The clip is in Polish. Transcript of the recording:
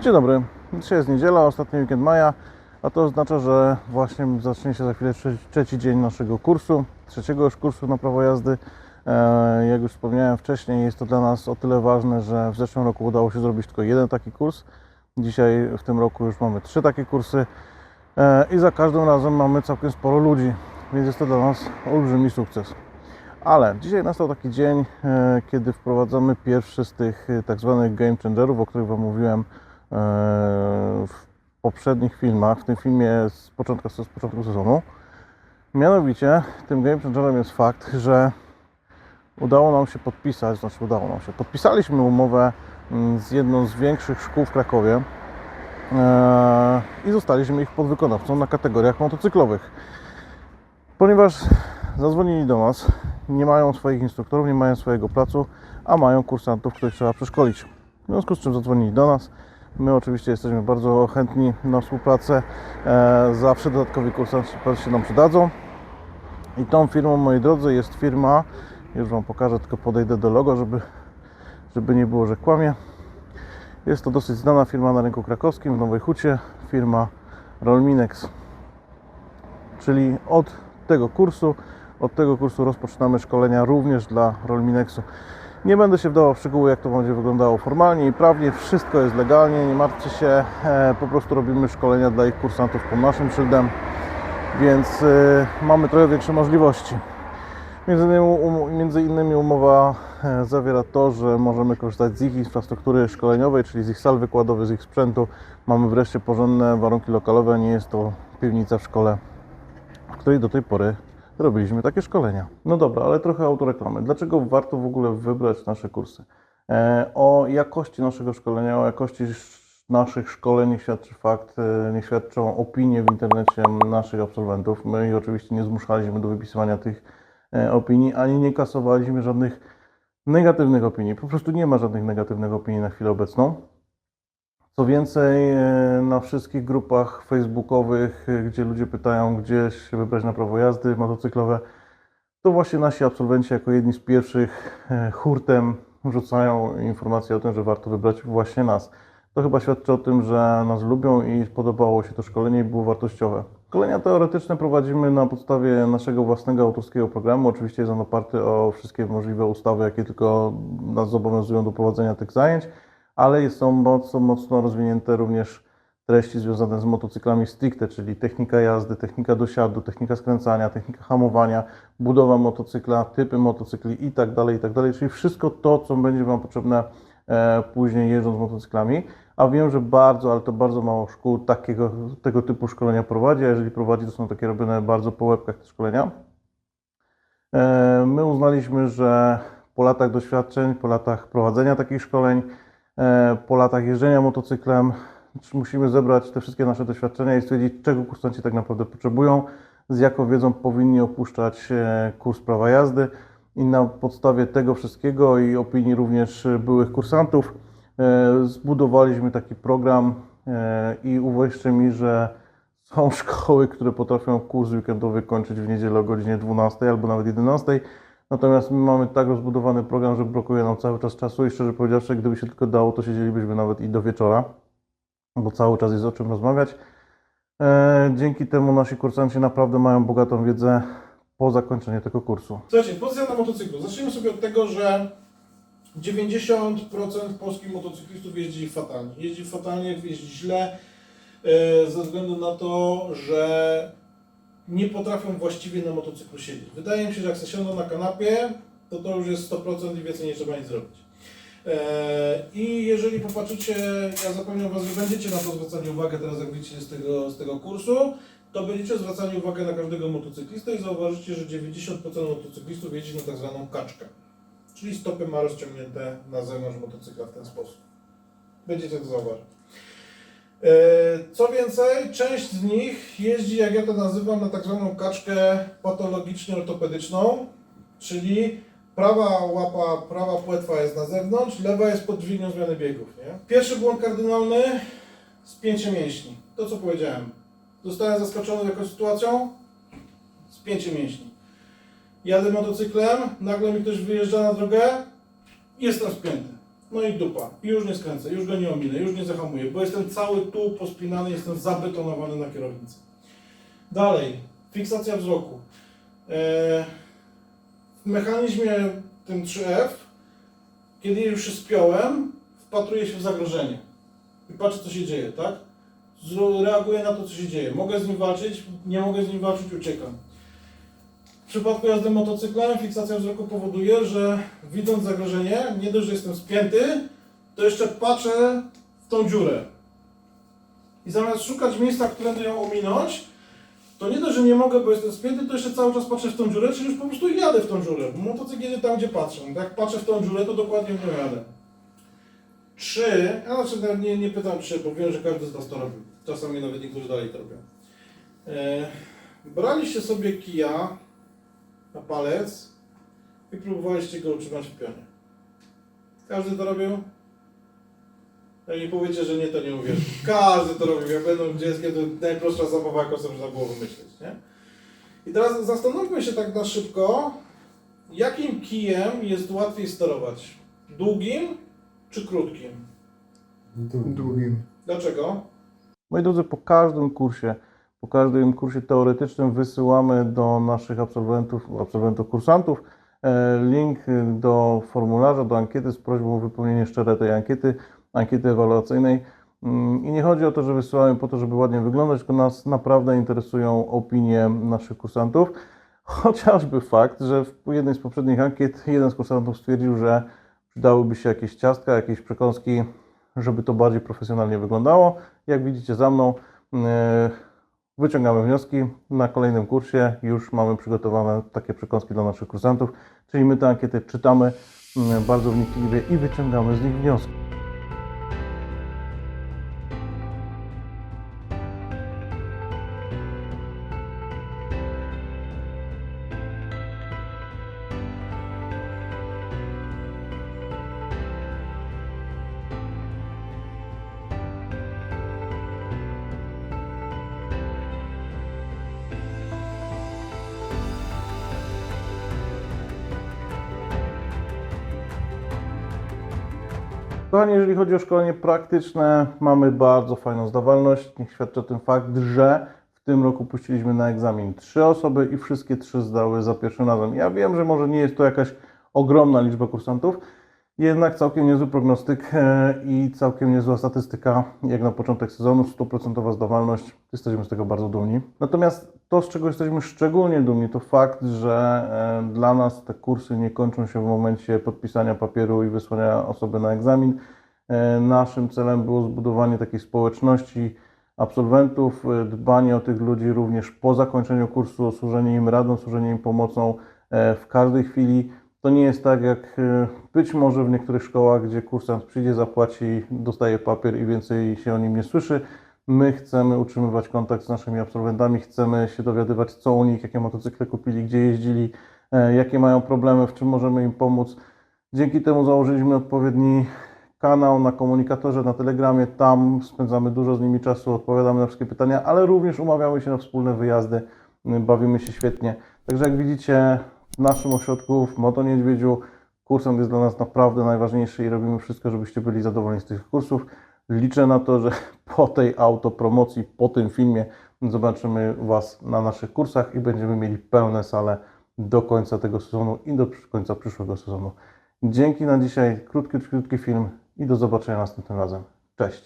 Dzień dobry. Dzisiaj jest niedziela, ostatni weekend maja, a to oznacza, że właśnie zacznie się za chwilę trzeci, dzień naszego kursu, trzeciego już kursu na prawo jazdy. E, Jak już wspomniałem wcześniej, jest to dla nas o tyle ważne, że w zeszłym roku udało się zrobić tylko jeden taki kurs. Dzisiaj w tym roku już mamy trzy takie kursy e, i za każdym razem mamy całkiem sporo ludzi, więc jest to dla nas olbrzymi sukces. Ale dzisiaj nastał taki dzień, e, kiedy wprowadzamy pierwszy z tych tak zwanych game changerów, o których Wam mówiłem w poprzednich filmach, w tym filmie z początku, z początku sezonu. Mianowicie tym game changerem jest fakt, że udało nam się podpisać, znaczy udało nam się, podpisaliśmy umowę mm, z jedną z większych szkół w Krakowie e, i zostaliśmy ich podwykonawcą na kategoriach motocyklowych. Ponieważ zadzwonili do nas, nie mają swoich instruktorów, nie mają swojego placu, a mają kursantów, których trzeba przeszkolić. W związku z czym zadzwonili do nas. My oczywiście jesteśmy bardzo chętni na współpracę. E, zawsze dodatkowi kursanci się nam przydadzą. I tą firmą, moi drodzy, jest firma, już Wam pokażę, tylko podejdę do logo, żeby, żeby nie było, że kłamie. Jest to dosyć znana firma na rynku krakowskim, w Nowej Hucie, firma Rolminex. Czyli od tego kursu, od tego kursu rozpoczynamy szkolenia również dla Rolminexu. Nie będę się wdawał w szczegóły, jak to będzie wyglądało formalnie i prawnie. Wszystko jest legalnie, nie martwcie się. E, po prostu robimy szkolenia dla ich kursantów pod naszym szyldem, więc e, mamy trochę większe możliwości. Między innymi, między innymi umowa e, zawiera to, że możemy korzystać z ich infrastruktury szkoleniowej, czyli z ich sal wykładowych, z ich sprzętu. Mamy wreszcie porządne warunki lokalowe, nie jest to piwnica w szkole, w której do tej pory robiliśmy takie szkolenia. No dobra, ale trochę autoreklamy. Dlaczego warto w ogóle wybrać nasze kursy? E, o jakości naszego szkolenia, o jakości sz- naszych szkoleń nie świadczy fakt, e, nie świadczą opinie w internecie naszych absolwentów. My ich oczywiście nie zmuszaliśmy do wypisywania tych e, opinii, ani nie kasowaliśmy żadnych negatywnych opinii. Po prostu nie ma żadnych negatywnych opinii na chwilę obecną. Co więcej, e, na wszystkich grupach facebookowych, e, gdzie ludzie pytają, gdzie się wybrać na prawo jazdy motocyklowe, to właśnie nasi absolwenci jako jedni z pierwszych e, hurtem rzucają informacje o tym, że warto wybrać właśnie nas. To chyba świadczy o tym, że nas lubią i podobało się to szkolenie i było wartościowe. Szkolenia teoretyczne prowadzimy na podstawie naszego własnego autorskiego programu. Oczywiście jest on oparty o wszystkie możliwe ustawy, jakie tylko nas zobowiązują do prowadzenia tych zajęć ale są mocno, mocno rozwinięte również treści związane z motocyklami stricte, czyli technika jazdy, technika dosiadu, technika skręcania, technika hamowania, budowa motocykla, typy motocykli i tak dalej, i tak czyli wszystko to, co będzie Wam potrzebne e, później jeżdżąc motocyklami, a wiem, że bardzo, ale to bardzo mało szkół takiego, tego typu szkolenia prowadzi, a jeżeli prowadzi, to są takie robione bardzo po łebkach te szkolenia. E, My uznaliśmy, że po latach doświadczeń, po latach prowadzenia takich szkoleń, po latach jeżdżenia motocyklem, musimy zebrać te wszystkie nasze doświadczenia i stwierdzić, czego kursanci tak naprawdę potrzebują, z jaką wiedzą powinni opuszczać e, kurs prawa jazdy. I na podstawie tego wszystkiego i opinii również byłych kursantów e, zbudowaliśmy taki program e, i uwierzcie mi, że są szkoły, które potrafią kurs weekendowy kończyć w niedzielę o godzinie 12 albo nawet 11. Natomiast my mamy tak rozbudowany program, że brakuje nam cały czas czasu i szczerze powiedziawszy, gdyby się tylko dało, to siedzielibyśmy nawet i do wieczora, bo cały czas jest o czym rozmawiać. E, Dzięki temu nasi kursanci naprawdę mają bogatą wiedzę po zakończeniu tego kursu. Słuchajcie, pozycja na motocyklu. Zacznijmy sobie od tego, że 90% polskich motocyklistów jeździ fatalnie. Jeździ fatalnie, jeździ źle, e, ze względu na to, że nie potrafią właściwie na motocyklu siedzieć. Wydaje mi się, że jak siądą na kanapie, to to już jest 100% i więcej nie trzeba nic zrobić. E, I jeżeli popatrzycie, ja zapewniam Was, że będziecie na to zwracali uwagę teraz, jak wyjdziecie z tego, z tego kursu, to będziecie zwracali uwagę na każdego motocyklistę i zauważycie, że 90% motocyklistów jeździ na tak zwaną kaczkę. Czyli stopy ma rozciągnięte na zewnątrz motocykla w ten sposób. Będziecie to zauważyć. E, Co więcej, część z nich jeździ, jak ja to nazywam, na tak zwaną kaczkę patologicznie-ortopedyczną, czyli prawa łapa, prawa płetwa jest na zewnątrz, lewa jest pod dźwignią zmiany biegów. Nie? Pierwszy błąd kardynalny, spięcie mięśni. To co powiedziałem. Zostałem zaskoczony jakąś sytuacją, spięcie mięśni. Jadę motocyklem, nagle mi ktoś wyjeżdża na drogę jestem spięty. No i dupa. I już nie skręcę, już go nie ominę, już nie zahamuję, bo jestem cały tu pospinany, jestem zabetonowany na kierownicy. Dalej, fiksacja wzroku. E, w mechanizmie tym 3F, kiedy już się spiąłem, wpatruję się w zagrożenie i patrzę, co się dzieje, tak? Reaguję na to, co się dzieje. Mogę z nim walczyć, nie mogę z nim walczyć, uciekam. W przypadku jazdy motocyklem fiksacja wzroku powoduje, że widząc zagrożenie, nie dość, że jestem spięty, to jeszcze patrzę w tą dziurę. I zamiast szukać miejsca, którędy ją ominąć, to nie dość, że nie mogę, bo jestem spięty, to jeszcze cały czas patrzę w tą dziurę, czyli już po prostu jadę w tą dziurę. Bo motocykl jedzie tam, gdzie patrzę. Jak patrzę w tą dziurę, to dokładnie w nią jadę. Czy, ja znaczy nie, nie pytam czy, bo wiem, że każdy z nas to robił. Czasami nawet niektórzy dalej to robią. E, braliście sobie kija na palec i próbowaliście go utrzymać w pionie. Każdy to robił? Jak nie powiecie, że nie, to nie uwierzę. Każdy to robił. Jak będą dzieckiem, to najprostsza zabawa, jaką sobie można było wymyśleć. Nie? I teraz zastanówmy się tak na szybko, jakim kijem jest łatwiej sterować? Długim czy krótkim? Drugim. Dlaczego? Moi drodzy, po każdym kursie, po każdym kursie teoretycznym wysyłamy do naszych absolwentów, absolwentów kursantów e, link do formularza, do ankiety z prośbą o wypełnienie szczere tej ankiety, ankiety ewaluacyjnej. Mm, I nie chodzi o to, że wysyłamy po to, żeby ładnie wyglądać, tylko nas naprawdę interesują opinie naszych kursantów. Chociażby fakt, że w jednej z poprzednich ankiet jeden z kursantów stwierdził, że przydałyby się jakieś ciastka, jakieś przekąski, żeby to bardziej profesjonalnie wyglądało. Jak widzicie za mną, e, wyciągamy wnioski. Na kolejnym kursie już mamy przygotowane takie przekąski dla naszych kursantów, czyli my te ankiety czytamy mm, bardzo wnikliwie i wyciągamy z nich wnioski. Kochani, jeżeli chodzi o szkolenie praktyczne, mamy bardzo fajną zdawalność. Niech świadczy o tym fakt, że w tym roku puściliśmy na egzamin trzy osoby i wszystkie trzy zdały za pierwszym razem. Ja wiem, że może nie jest to jakaś ogromna liczba kursantów, jednak całkiem niezły prognostyk e, i całkiem niezła statystyka, jak na początek sezonu, 100% zdawalność. Jesteśmy z tego bardzo dumni. Natomiast to, z czego jesteśmy szczególnie dumni, to fakt, że e, dla nas te kursy nie kończą się w momencie podpisania papieru i wysłania osoby na egzamin. E, Naszym celem było zbudowanie takiej społeczności absolwentów, e, dbanie o tych ludzi również po zakończeniu kursu, służenie im radą, służenie im pomocą w każdej chwili. To nie jest tak jak być może w niektórych szkołach, gdzie kursant przyjdzie, zapłaci, dostaje papier i więcej się o nim nie słyszy. My chcemy utrzymywać kontakt z naszymi absolwentami, chcemy się dowiadywać, co u nich, jakie motocykle kupili, gdzie jeździli, e, jakie mają problemy, w czym możemy im pomóc. Dzięki temu założyliśmy odpowiedni kanał na komunikatorze, na Telegramie. Tam spędzamy dużo z nimi czasu, odpowiadamy na wszystkie pytania, ale również umawiamy się na wspólne wyjazdy, bawimy się świetnie. Także jak widzicie, w naszym ośrodku w Moto Niedźwiedziu kursant jest dla nas naprawdę najważniejszy i robimy wszystko, żebyście byli zadowoleni z tych kursów. Liczę na to, że po tej autopromocji, po tym filmie zobaczymy Was na naszych kursach i będziemy mieli pełne sale do końca tego sezonu i do końca przyszłego sezonu. Dzięki na dzisiaj, krótki, krótki film i do zobaczenia następnym razem. Cześć!